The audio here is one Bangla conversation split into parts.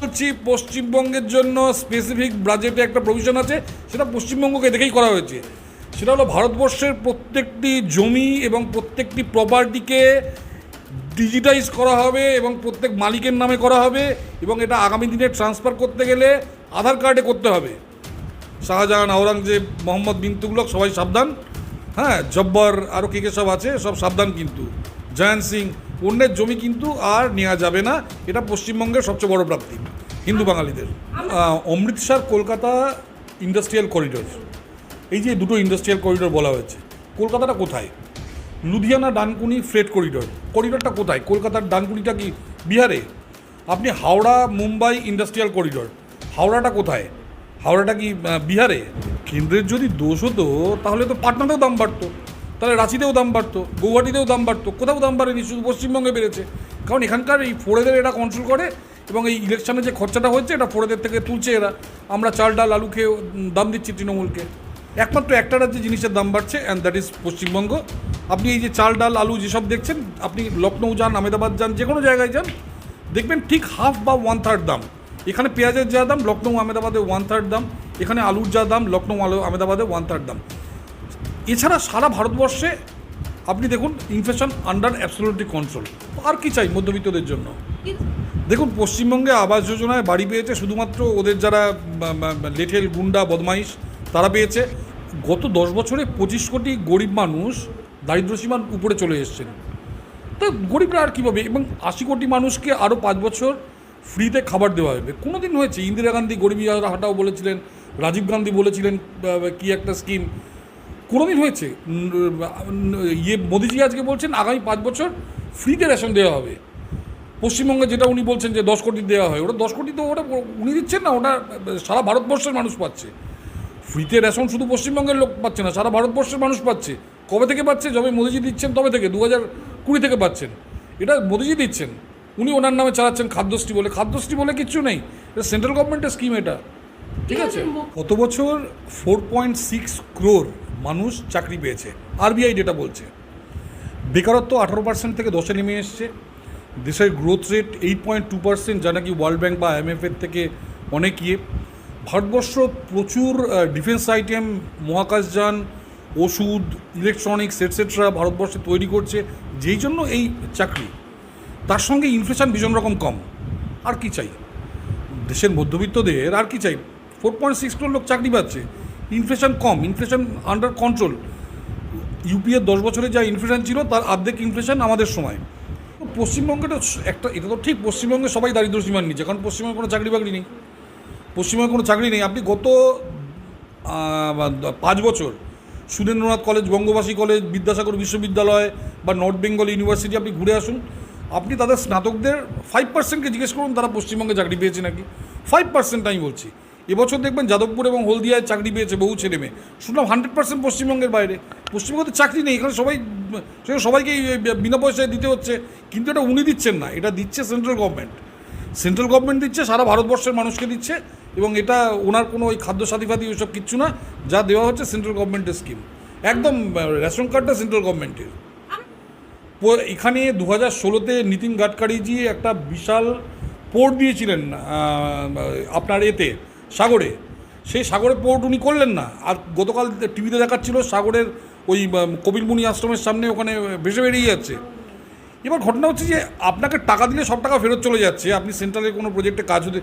বলছি, পশ্চিমবঙ্গের জন্য স্পেসিফিক বাজেটে একটা প্রভিশন আছে, সেটা পশ্চিমবঙ্গকে দেখেই করা হয়েছে। সেটা হলো ভারতবর্ষের প্রত্যেকটি জমি এবং প্রত্যেকটি প্রপার্টিকে ডিজিটাইজ করা হবে এবং প্রত্যেক মালিকের নামে করা হবে এবং এটা আগামী দিনে ট্রান্সফার করতে গেলে আধার কার্ডে করতে হবে। শাহজাহান, আওরঙ্গজেব, মোহাম্মদ বিন সবাই সাবধান। হ্যাঁ জব্বর আরও কে কে সব আছে, সব সাবধান কিন্তু। জয়ন্ত সিং, অন্যের জমি কিন্তু আর নেওয়া যাবে না, এটা পশ্চিমবঙ্গের সবচেয়ে বড় প্রাপ্তি, হিন্দু বাঙালিদের। Amritsar Kolkata industrial corridor. এই যে দুটো ইন্ডাস্ট্রিয়াল করিডোর বলা হয়েছে, কলকাতাটা কোথায়? লুধিয়ানা ডানকুনি ফ্রেট করিডোর, করিডোরটা কোথায়? কলকাতার ডানকুনিটা কি বিহারে? আপনি হাওড়া মুম্বাই ইন্ডাস্ট্রিয়াল করিডোর, হাওড়াটা কোথায়? হাওড়াটা কি বিহারে? কেন্দ্রের যদি দোষ হতো, তাহলে তো পাটনাতেও দাম বাড়তো। তাহলে রাঁচিতেও দাম বাড়তো, গৌহাটিতেও দাম বাড়তো, কোথাও দাম বাড়েনি, শুধু পশ্চিমবঙ্গে বেড়েছে। কারণ এখানকার এই ফোরেদের এরা কন্ট্রোল করে এবং এই ইলেকশনে যে খরচাটা হচ্ছে এটা ফোরেদের থেকে তুলছে এরা। আমরা চাল, ডাল, আলু খেয়ে দাম দিচ্ছি তৃণমূলকে। একমাত্র একটা রাজ্যে জিনিসের দাম বাড়ছে অ্যান্ড দ্যাট ইজ পশ্চিমবঙ্গ। আপনি এই যে চাল, ডাল, আলু যেসব দেখছেন, আপনি লখনৌ যান, আহমেদাবাদ যান, যে কোনো জায়গায় যান, দেখবেন ঠিক হাফ বা ওয়ান থার্ড দাম। এখানে পেঁয়াজের যা দাম লখনৌ আহমেদাবাদে ওয়ান থার্ড দাম। এখানে আলুর যা দাম লখনৌ আলু, আহমেদাবাদে ওয়ান থার্ড দাম। এছাড়া সারা ভারতবর্ষে আপনি দেখুন ইনফ্লেশন আন্ডার অ্যাবসোলুটলি কন্ট্রোল আর কি চাই মধ্যবিত্তদের জন্য? দেখুন, পশ্চিমবঙ্গে আবাস যোজনায় বাড়ি পেয়েছে শুধুমাত্র ওদের যারা লেঠেল গুন্ডা, বদমাইশ, তারা পেয়েছে। গত দশ বছরে পঁচিশ কোটি গরিব মানুষ দারিদ্র্যসীমার উপরে চলে এসছেন। তো গরিবরা আর কী পাবে এবং আশি কোটি মানুষকে আরও পাঁচ বছর ফ্রিতে খাবার দেওয়া হবে। কোনো দিন হয়েছে? ইন্দিরা গান্ধী গরিবী হাটাও বলেছিলেন রাজীব গান্ধী বলেছিলেন কী একটা স্কিম। কোনোদিন হয়েছে? ইয়ে মোদিজি আজকে বলছেন, আগামী পাঁচ বছর ফ্রিতে রেশন দেওয়া হবে। পশ্চিমবঙ্গে যেটা উনি বলছেন যে দশ কোটি দেওয়া হয়, ওটা দশ কোটি তো ওটা উনি দিচ্ছেন না, ওটা সারা ভারতবর্ষের মানুষ পাচ্ছে। ফ্রিতে রেশন শুধু পশ্চিমবঙ্গের লোক পাচ্ছে না, সারা ভারতবর্ষের মানুষ পাচ্ছে। কবে থেকে পাচ্ছে? যবে মোদিজি দিচ্ছেন তবে থেকে, দু হাজার কুড়ি থেকে পাচ্ছেন। এটা মোদিজি দিচ্ছেন। উনি ওনার নামে চালাচ্ছেন খাদ্যশ্রী বলে। খাদ্যশ্রী বলে কিচ্ছু নেই। এটা সেন্ট্রাল গভর্নমেন্টের স্কিম এটা। ঠিক আছে? গত বছর ফোর পয়েন্ট সিক্স ক্রোর মানুষ চাকরি পেয়েছে আরবিআই ডেটা বলছে। বেকারত্ব আঠারো পার্সেন্ট থেকে দশে নেমে এসছে। দেশের growth rate eight point two percent যা নাকি ওয়ার্ল্ড ব্যাংক বা আইএমএফের থেকে অনেক ইয়ে। ভারতবর্ষ প্রচুর ডিফেন্স আইটেম মহাকাশযান ওষুধ ইলেকট্রনিক্স এটসেট্রা ভারতবর্ষে তৈরি করছে যেই জন্য এই চাকরি। তার সঙ্গে ইনফ্লেশন ভীষণ রকম কম। আর কি চাই? দেশের মধ্যবিত্তদের আর কি চাই? ফোর পয়েন্ট সিক্স লোক চাকরি পাচ্ছে। ইনফ্লেশন কম ইনফ্লেশন আন্ডার কন্ট্রোল ইউপিএর দশ বছরে যা ইনফ্লেশন ছিল, তার অর্ধেক ইনফ্লেশন আমাদের সময়। পশ্চিমবঙ্গে তো একটা, এটা তো ঠিক, পশ্চিমবঙ্গে সবাই দারিদ্র সীমার নিচে, কারণ পশ্চিমবঙ্গে কোনো চাকরি বাকরি নেই। পশ্চিমবঙ্গে কোনো চাকরি নেই। আপনি গত পাঁচ বছর সুরেন্দ্রনাথ কলেজ, বঙ্গবাসী কলেজ, বিদ্যাসাগর বিশ্ববিদ্যালয় বা নর্থ বেঙ্গল ইউনিভার্সিটি আপনি ঘুরে আসুন, আপনি তাদের স্নাতকদের ফাইভ পার্সেন্টকে জিজ্ঞেস করুন, তারা পশ্চিমবঙ্গে চাকরি পেয়েছে নাকি। ফাইভ পার্সেন্ট আমি বলছি। এবছর দেখবেন যাদবপুর এবং হলদিয়ায় চাকরি পেয়েছে বহু ছেলে মেয়ে। শুনলাম হান্ড্রেড পার্সেন্ট পশ্চিমবঙ্গের বাইরে। পশ্চিমবঙ্গে তো চাকরি নেই, এখানে সবাই সবাইকে বিনা পয়সায় দিতে হচ্ছে। কিন্তু এটা উনি দিচ্ছেন না, এটা দিচ্ছে সেন্ট্রাল গভর্নমেন্ট সেন্ট্রাল গভর্নমেন্ট দিচ্ছে, সারা ভারতবর্ষের মানুষকে দিচ্ছে, এবং এটা ওনার কোনো ওই খাদ্য সাথী ফাতি ওইসব কিচ্ছু না, যা দেওয়া হচ্ছে সেন্ট্রাল গভর্নমেন্টের স্কিম একদম রেশন কার্ডটা সেন্ট্রাল গভর্নমেন্টের এখানে দু হাজার ষোলোতে নীতিন গাডকারিজি একটা বিশাল পোর্ট দিয়েছিলেন আপনার এতে। সাগরে। সেই সাগরে পোর্ট উনি করলেন না। আর গতকাল টিভিতে দেখাচ্ছিল সাগরের ওই কপিলমুনি আশ্রমের সামনে ওখানে ভেসে বেরিয়ে যাচ্ছে। এবার ঘটনা হচ্ছে যে আপনাকে টাকা দিলে সব টাকা ফেরত চলে যাচ্ছে। আপনি সেন্ট্রালের কোনো প্রজেক্টে কাজ হতে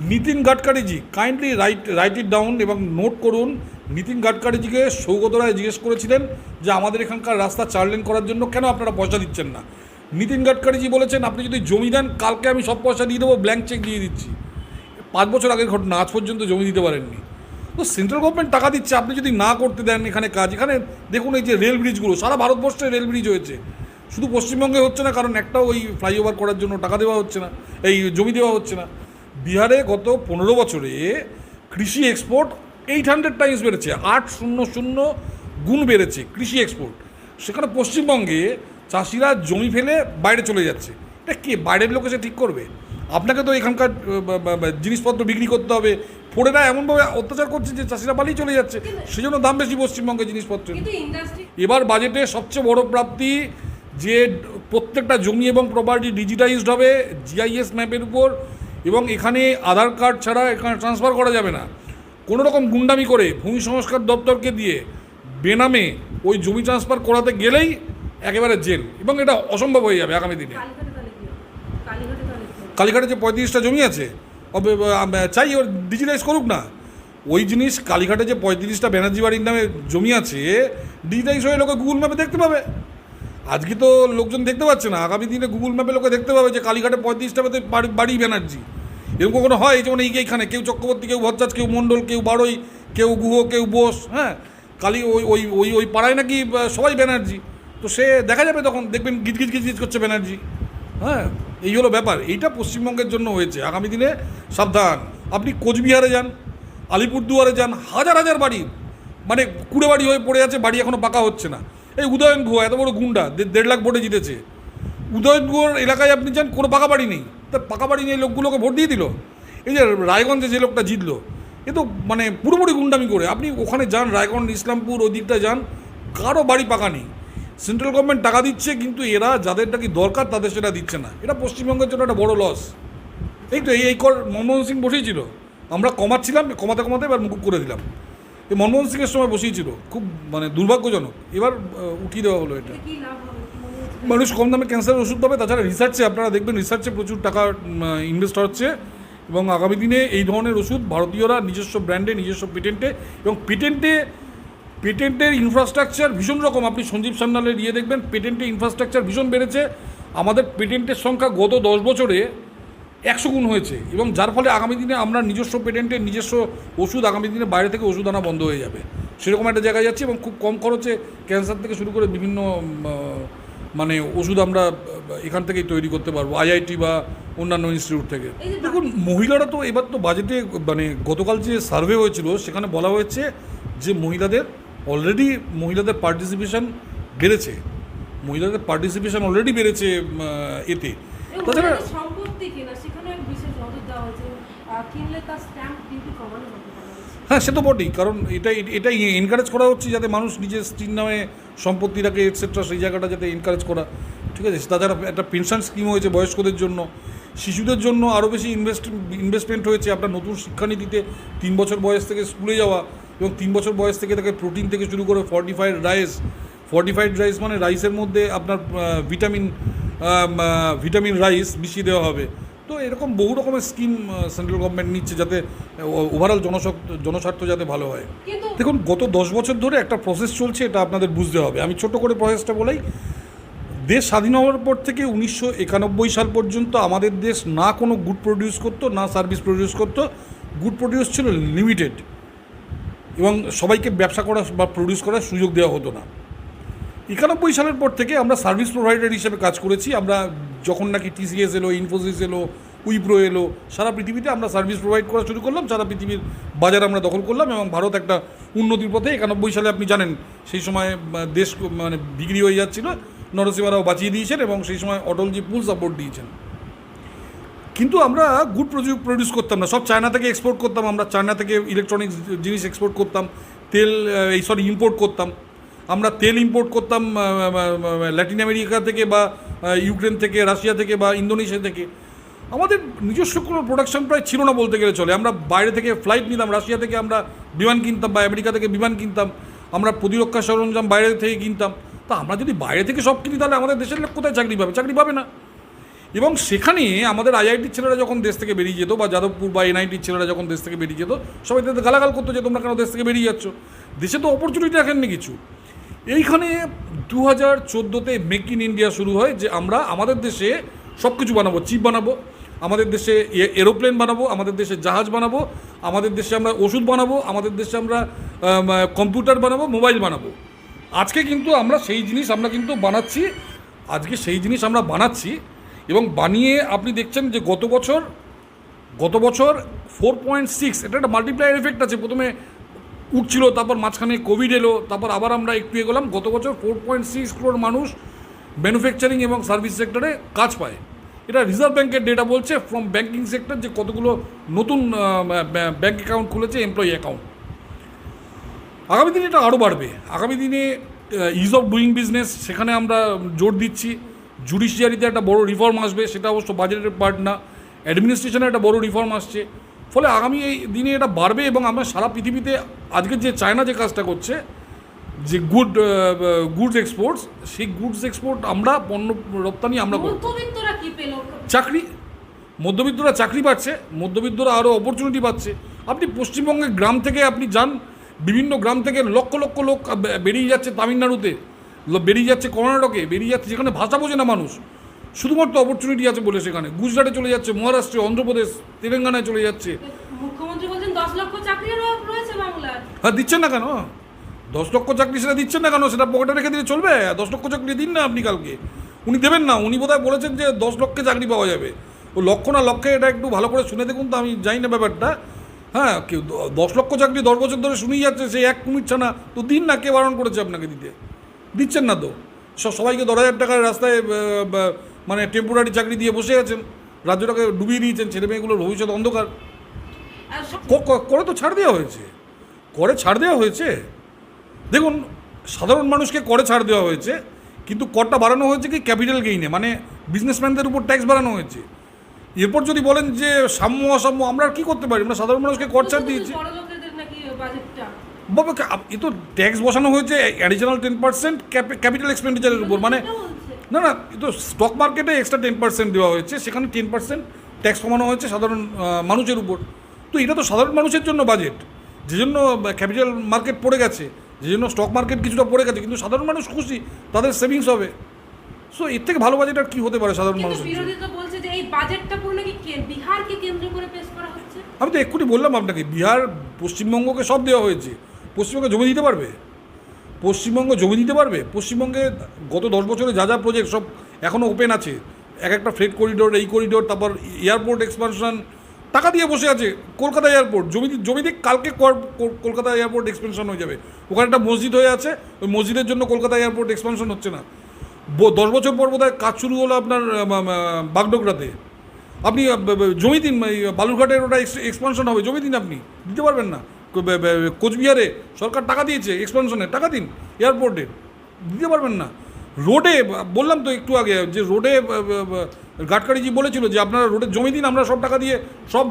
Nitin Gadkari ji kindly write write it down এবং নোট করুন। নীতিন গাডকারিজিকে সৌগত রায় জিজ্ঞেস করেছিলেন যে আমাদের এখানকার রাস্তা চার লেন করার জন্য কেন আপনারা পয়সা দিচ্ছেন না? নীতিন গাডকারিজি বলেছেন, আপনি যদি জমি দেন, কালকে আমি সব পয়সা দিয়ে দেবো ব্ল্যাঙ্ক চেক দিয়ে দিচ্ছি। পাঁচ বছর আগের ঘটনা, আজ পর্যন্ত জমি দিতে পারেননি। তো সেন্ট্রাল গভর্নমেন্ট টাকা দিচ্ছে, আপনি যদি না করতে দেন এখানে কাজ, এখানে দেখুন এই যে রেল ব্রিজগুলো সারা ভারতবর্ষে রেল ব্রিজ হয়েছে। শুধু পশ্চিমবঙ্গে হচ্ছে না, কারণ একটাও ওই ফ্লাইওভার করার জন্য টাকা দেওয়া হচ্ছে না, এই জমি দেওয়া হচ্ছে না। বিহারে গত পনেরো বছরে কৃষি এক্সপোর্ট এইট হান্ড্রেড টাইমস বেড়েছে, আট শূন্য শূন্য গুণ বেড়েছে কৃষি এক্সপোর্ট সেখানে পশ্চিমবঙ্গে চাষিরা জমি ফেলে বাইরে চলে যাচ্ছে। এটা কে? বাইরের লোক এসে ঠিক করবে? আপনাকে তো এখানকার জিনিসপত্র বিক্রি করতে হবে। ফোরেরা এমনভাবে অত্যাচার করছে যে চাষিরা পালিয়ে চলে যাচ্ছে। সেজন্য দাম বেশি পশ্চিমবঙ্গের জিনিসপত্রের। এবার বাজেটে সবচেয়ে বড় প্রাপ্তি যে প্রত্যেকটা জমি এবং প্রপার্টি ডিজিটাইজড হবে জিআইএস ম্যাপের উপর এবং এখানে আধার কার্ড ছাড়া এখানে ট্রান্সফার করা যাবে না। কোনো রকম গুন্ডামি করে ভূমি সংস্কার দপ্তরকে দিয়ে বেনামে ওই জমি ট্রান্সফার করাতে গেলেই একেবারে জেল এবং এটা অসম্ভব হয়ে যাবে আগামী দিনে কালীঘাটে তাহলে কি হবে? কালীঘাটে তাহলে কি হবে? কালীঘাটে যে পঁয়ত্রিশটা জমি আছে চাই ওর ডিজিটাইজ করুক না। ওই জিনিস কালীঘাটে যে পঁয়ত্রিশটা ব্যানার্জি বাড়ির নামে জমি আছে ডিজিটাইজ হয়ে লোকে গুগল ম্যাপে দেখতে পাবে। আজকে তো লোকজন দেখতে পাচ্ছে না, আগামী দিনে গুগল ম্যাপে লোকে দেখতে পাবে যে কালীঘাটে পঁয়ত্রিশটা বাড়ি ব্যানার্জি। এরকম কখনো হয়? যেমন এই এইখানে কেউ চক্রবর্তী, কেউ ভজ্জাজ কেউ মণ্ডল, কেউ বারোই, কেউ গুহ, কেউ বোস হ্যাঁ? কালী ওই ওই ওই ওই পাড়ায় নাকি সবাই ব্যানার্জি। তো সে দেখা যাবে তখন, দেখবেন গিজ গিজ গিজ করছে ব্যানার্জি। হ্যাঁ? এই হলো ব্যাপার। এইটা পশ্চিমবঙ্গের জন্য হয়েছে। আগামী দিনে সাবধান। আপনি কোচবিহারে যান, আলিপুরদুয়ারে যান, হাজার হাজার বাড়ি মানে কুড়ে বাড়ি হয়ে পড়ে আছে, বাড়ি এখনও পাকা হচ্ছে না। এই উদয়ন গুহ, এত বড় গুন্ডা দেড় লাখ ভোটে জিতেছে। উদয়ন গুহর এলাকায় আপনি যান, কোনো পাকা বাড়ি নেই। তা পাকা বাড়ি নেই লোকগুলোকে ভোট দিয়ে দিল? এই যে রায়গঞ্জে যে লোকটা জিতলো, এ তো মানে পুরোপুরি গুন্ডামি করে। আপনি ওখানে যান, রায়গঞ্জ, ইসলামপুর ওই দিকটা যান, কারও বাড়ি পাকা নেই। সেন্ট্রাল গভর্নমেন্ট টাকা দিচ্ছে, কিন্তু এরা যাদেরটা কি দরকার তাদের সেটা দিচ্ছে না। এটা পশ্চিমবঙ্গের জন্য একটা বড় লস এই তো এই কর, মনমোহন সিং বসেই ছিল আমরা কমাচ্ছিলাম, কমাতে কমাতে এবার মুকুব করে দিলাম। এই মনমোহন সিংয়ের সময় বসিয়েছিল খুব মানে দুর্ভাগ্যজনক। এবার উঠিয়ে দেওয়া হলো এটা। মনে? মানুষ কম দামে ক্যান্সারের ওষুধ পাবে, তাছাড়া রিসার্চে আপনারা দেখবেন রিসার্চে প্রচুর টাকা ইনভেস্ট হচ্ছে। এবং আগামী দিনে এই ধরনের ওষুধ ভারতীয়রা নিজস্ব ব্র্যান্ডে নিজস্ব পেটেন্টে এবং পেটেন্টে পেটেন্টের ইনফ্রাস্ট্রাকচার ভীষণ রকম। আপনি সঞ্জীব সান্যালের ইয়ে দেখবেন পেটেন্টের ইনফ্রাস্ট্রাকচার ভীষণ বেড়েছে। আমাদের পেটেন্টের সংখ্যা গত দশ বছরে একশো গুণ হয়েছে এবং যার ফলে আগামী দিনে আমরা নিজস্ব পেটেন্টের নিজস্ব ওষুধ আগামী দিনে বাইরে থেকে ওষুধ আনা বন্ধ হয়ে যাবে। সেরকম একটা জায়গায় যাচ্ছে এবং খুব কম খরচে ক্যান্সার থেকে শুরু করে বিভিন্ন মানে ওষুধ আমরা এখান থেকেই তৈরি করতে পারব আইআইটি বা অন্যান্য ইনস্টিটিউট থেকে। দেখুন মহিলারা তো এবার তো বাজেটে মানে গতকাল যে সার্ভে হয়েছিল সেখানে বলা হয়েছে যে মহিলাদের অলরেডি মহিলাদের পার্টিসিপেশন বেড়েছে। মহিলাদের পার্টিসিপেশন অলরেডি বেড়েছে এতে। তাছাড়া। হ্যাঁ সে তো বটেই কারণ এটা এটাই এনকারেজ করা হচ্ছে যাতে মানুষ নিজের স্ত্রীর নামে সম্পত্তি রাখে এটসেট্রা সেই জায়গাটা যাতে এনকারেজ করা। ঠিক আছে তাছাড়া একটা পেনশন স্কিম হয়েছে বয়স্কদের জন্য। শিশুদের জন্য আরও বেশি ইনভেস্ট ইনভেস্টমেন্ট হয়েছে। আপনার নতুন শিক্ষানীতিতে তিন বছর বয়স থেকে স্কুলে যাওয়া এবং তিন বছর বয়স থেকে তাকে প্রোটিন থেকে শুরু করে ফর্টিফাইড রাইস ফর্টিফাইড রাইস মানে রাইসের মধ্যে আপনার ভিটামিন ভিটামিন রাইস মিশিয়ে দেওয়া হবে। তো এরকম বহু রকমের স্কিম সেন্ট্রাল গভর্নমেন্ট নিচ্ছে যাতে ওভারঅল জনস্বার্থ জনস্বার্থ যাতে ভালো হয়। দেখুন গত দশ বছর ধরে একটা প্রসেস চলছে এটা আপনাদের বুঝতে হবে। আমি ছোট করে প্রসেসটা বলাই দেশ স্বাধীন হওয়ার পর থেকে উনিশশো একানব্বই সাল পর্যন্ত আমাদের দেশ না কোনো গুড প্রডিউস করতো না সার্ভিস প্রডিউস করতো। গুড প্রডিউস ছিল লিমিটেড এবং সবাইকে ব্যবসা করা বা প্রডিউস করার সুযোগ দেওয়া হতো না। একানব্বই সালের পর থেকে আমরা সার্ভিস প্রোভাইডার হিসেবে কাজ করেছি। আমরা যখন নাকি টিসিএস এলো ইনফোসিস এলো উইপ্রো এলো, সারা পৃথিবীতে আমরা সার্ভিস প্রোভাইড করা শুরু করলাম। সারা পৃথিবীর বাজার আমরা দখল করলাম এবং ভারত একটা উন্নতির পথে একানব্বই সালে আপনি জানেন, সেই সময় দেশ মানে বিক্রি হয়ে যাচ্ছিল। নরসিংহরাও বাঁচিয়ে দিয়েছেন এবং সেই সময় অটলজি ফুল সাপোর্ট দিয়েছেন। কিন্তু আমরা গুড প্রডিউস করতাম না। সব চায়না থেকে এক্সপোর্ট করতাম, আমরা চায়না থেকে ইলেকট্রনিক্স জিনিস এক্সপোর্ট করতাম, তেল এই সরি ইম্পোর্ট করতাম। আমরা তেল ইম্পোর্ট করতাম ল্যাটিন আমেরিকা থেকে বা ইউক্রেন থেকে রাশিয়া থেকে বা ইন্দোনেশিয়া থেকে। আমাদের নিজস্ব কোনো প্রোডাকশন প্রায় ছিল না বলতে গেলে চলে। আমরা বাইরে থেকে ফ্লাইট নিতাম রাশিয়া থেকে আমরা বিমান কিনতাম বা আমেরিকা থেকে বিমান কিনতাম। আমরা প্রতিরক্ষা সরঞ্জাম বাইরে থেকে কিনতাম। তা আমরা যদি বাইরে থেকে সব কিনি, তাহলে আমাদের দেশের লোক কোথায় চাকরি পাবে? চাকরি পাবে না। এবং সেখানে আমাদের আইআইটির ছেলেরা যখন দেশ থেকে বেরিয়ে যেত বা যাদবপুর বা এনআইটির ছেলেরা যখন দেশ থেকে বেরিয়ে যেত, সবাই তাদের গালাগাল করতো যে তোমরা কেন দেশ থেকে বেরিয়ে যাচ্ছ। দেশে তো অপরচুনিটি রাখেননি কিছু। এইখানে দু হাজার চোদ্দোতে মেক ইন ইন্ডিয়া শুরু হয় যে আমরা আমাদের দেশে সব কিছু বানাবো চিপ বানাবো, আমাদের দেশে এরোপ্লেন বানাবো, আমাদের দেশে জাহাজ বানাবো, আমাদের দেশে আমরা ওষুধ বানাবো, আমাদের দেশে আমরা কম্পিউটার বানাবো মোবাইল বানাবো। আজকে কিন্তু আমরা সেই জিনিস আমরা কিন্তু বানাচ্ছি, আজকে সেই জিনিস আমরা বানাচ্ছি এবং বানিয়ে আপনি দেখছেন যে গত বছর গত বছর ফোর পয়েন্ট সিক্স এটা একটা মাল্টিপ্লায়ার এফেক্ট আছে। প্রথমে উঠছিল, তারপর মাঝখানে কোভিড এলো, তারপর আবার আমরা একটু এগোলাম। গত বছর ফোর পয়েন্ট সিক্স ক্রোর মানুষ ম্যানুফ্যাকচারিং এবং সার্ভিস সেক্টরে কাজ পায়। এটা রিজার্ভ ব্যাঙ্কের ডেটা বলছে ফ্রম ব্যাঙ্কিং সেক্টর যে কতগুলো নতুন ব্যাঙ্ক অ্যাকাউন্ট খুলেছে এমপ্লয়ি অ্যাকাউন্ট আগামী দিনে এটা আরও বাড়বে। আগামী দিনে ইজ অফ ডুইং বিজনেস সেখানে আমরা জোর দিচ্ছি। জুডিশিয়ারিতে একটা বড় রিফর্ম আসবে সেটা অবশ্য বাজেটের পার্ট না অ্যাডমিনিস্ট্রেশনে একটা বড় রিফর্ম আসছে। ফলে আগামী এই দিনে এটা বাড়বে এবং আমরা সারা পৃথিবীতে আজকে যে চায়না যে কাজটা করছে যে গুড গুডস এক্সপোর্টস সেই গুডস এক্সপোর্ট আমরা পণ্য রপ্তানি আমরা করব। চাকরি মধ্যবিত্তরা চাকরি পাচ্ছে মধ্যবিত্তরা আরও অপরচুনিটি পাচ্ছে। আপনি পশ্চিমবঙ্গের গ্রাম থেকে আপনি যান বিভিন্ন গ্রাম থেকে লক্ষ লক্ষ লোক বেরিয়ে যাচ্ছে তামিলনাড়ুতে। বেরিয়ে যাচ্ছে কর্ণাটকে বেরিয়ে যাচ্ছে যেখানে ভাষা বোঝে না মানুষ। শুধুমাত্র অপরচুনিটি আছে বলে সেখানে। গুজরাটে চলে যাচ্ছে মহারাষ্ট্রে অন্ধ্রপ্রদেশ তেলেঙ্গানায় চলে যাচ্ছে। মুখ্যমন্ত্রী বলছেন দশ লক্ষ চাকরির রয়েছে বাংলার। হ্যাঁ দিচ্ছেন না কেন? দশ লক্ষ চাকরি সেটা দিচ্ছেন না কেন? সেটা পকেটে রেখে দিলে চলবে? দশ লক্ষ চাকরি দিন না আপনি কালকে। উনি দেবেন না। উনি বোধহয় বলেছেন যে দশ লক্ষে চাকরি পাওয়া যাবে। ও লক্ষ না লক্ষে এটা একটু ভালো করে শুনে দেখুন তো আমি জানি না ব্যাপারটা। হ্যাঁ কেউ দশ লক্ষ চাকরি দশ বছর ধরে শুনেই যাচ্ছে সেই এক কুমির ছানা। তো দিন না কে বারণ করেছে আপনাকে দিতে? দিচ্ছেন না তো। স- সবাইকে দশ হাজার টাকার রাস্তায় মানে টেম্পোরারি চাকরি দিয়ে বসে আছেন। রাজ্যটাকে ডুবিয়ে দিয়েছেন ছেলে মেয়েগুলোর ভবিষ্যৎ অন্ধকার। সব- করে তো ছাড় দেওয়া হয়েছে। করে ছাড় দেওয়া হয়েছে? দেখুন সাধারণ মানুষকে করে ছাড় দেওয়া হয়েছে কিন্তু করটা বাড়ানো হয়েছে কি ক্যাপিটাল গেইনে মানে বিজনেসম্যানদের উপর ট্যাক্স বাড়ানো হয়েছে। এরপর যদি বলেন যে সাম্য অসাম্য আমরা কী করতে পারি? আমরা সাধারণ মানুষকে কর ছাড় দিয়েছি। বাবা এ তো ট্যাক্স বসানো হয়েছে অ্যাডিশনাল টেন পার্সেন্ট ক্যাপিটাল এক্সপেন্ডিচারের উপর। মানে না না এ তো স্টক মার্কেটে এক্সট্রা টেন পার্সেন্ট দেওয়া হয়েছে সেখানে টেন পার্সেন্ট ট্যাক্স কমানো হয়েছে সাধারণ মানুষের উপর। তো এটা তো সাধারণ মানুষের জন্য বাজেট যে জন্য ক্যাপিটাল মার্কেট পড়ে গেছে যে জন্য স্টক মার্কেট কিছুটা পড়ে গেছে কিন্তু সাধারণ মানুষ খুশি তাদের সেভিংস হবে। সো এর থেকে ভালো বাজেট আর কী হতে পারে সাধারণ হচ্ছে? আমি তো এক্ষুনি বললাম আপনাকে বিহার পশ্চিমবঙ্গকে সব দেওয়া হয়েছে। পশ্চিমবঙ্গে জমি দিতে পারবে? পশ্চিমবঙ্গ জমি দিতে পারবে? পশ্চিমবঙ্গে গত দশ বছরে যা যা প্রজেক্ট সব এখনও ওপেন আছে। এক একটা ফ্রেড করিডোর এই করিডোর তারপর এয়ারপোর্ট এক্সপানশন টাকা দিয়ে বসে আছে কলকাতা এয়ারপোর্ট জমি জমি দিয়ে কালকে কলকাতা এয়ারপোর্ট এক্সপেনশন হয়ে যাবে। ওখানে একটা মসজিদ হয়ে আছে। ওই মসজিদের জন্য কলকাতা এয়ারপোর্ট এক্সপানশন হচ্ছে না। দশ বছর পর বোধহয় কাজ শুরু হলো আপনার বাগডোগরাতে। আপনি জমি দিন বালুরঘাটের ওটা এক্সপানশন হবে। জমি দিন আপনি। দিতে পারবেন না। কোচবিহারে সরকার টাকা দিয়েছে এক্সপানশনের টাকা দিন এয়ারপোর্টে দিতে পারবেন না। রোডে, বললাম তো একটু আগে যে রোডে গাডকারিজি বলেছিল যে আপনারা রোডে জমি দিন, আমরা সব টাকা দিয়ে সব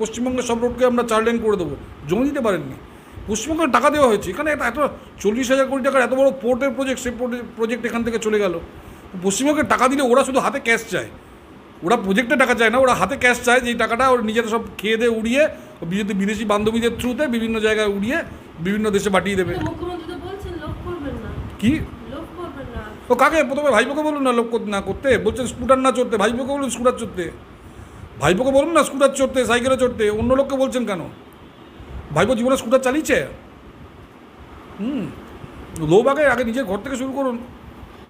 পশ্চিমবঙ্গের সব রোডকে আমরা চার লেন করে দেবো। জমি দিতে পারেননি। পশ্চিমবঙ্গে টাকা দেওয়া হয়েছে। এখানে এত চল্লিশ হাজার কোটি টাকার এত বড় পোর্টের প্রজেক্ট সেই প্রজেক্ট এখান থেকে চলে গেল। পশ্চিমবঙ্গে টাকা দিলে ওরা শুধু হাতে ক্যাশ চায়। ওরা প্রজেক্টে টাকা চায় না ওরা হাতে ক্যাশ চায় যে টাকাটা ওরা নিজেরা সব খেয়ে দিয়ে উড়িয়ে বিদেশি বিদেশি বান্ধবীদের থ্রুতে বিভিন্ন জায়গায় উড়িয়ে বিভিন্ন দেশে পাঠিয়ে দেবে। কি? ও কাকে? প্রথমে ভাইপোকে বলুন না লোক না করতে। বলছেন স্কুটার না চড়তে। ভাইপোকে বলুন স্কুটার চড়তে। ভাইপোকে বলুন না স্কুটার চড়তে সাইকেলে চড়তে। অন্য লোককে বলছেন কেন? ভাইপো জীবনে স্কুটার চালিয়েছে? হুম। লোক আগে আগে নিজের ঘর থেকে শুরু করুন।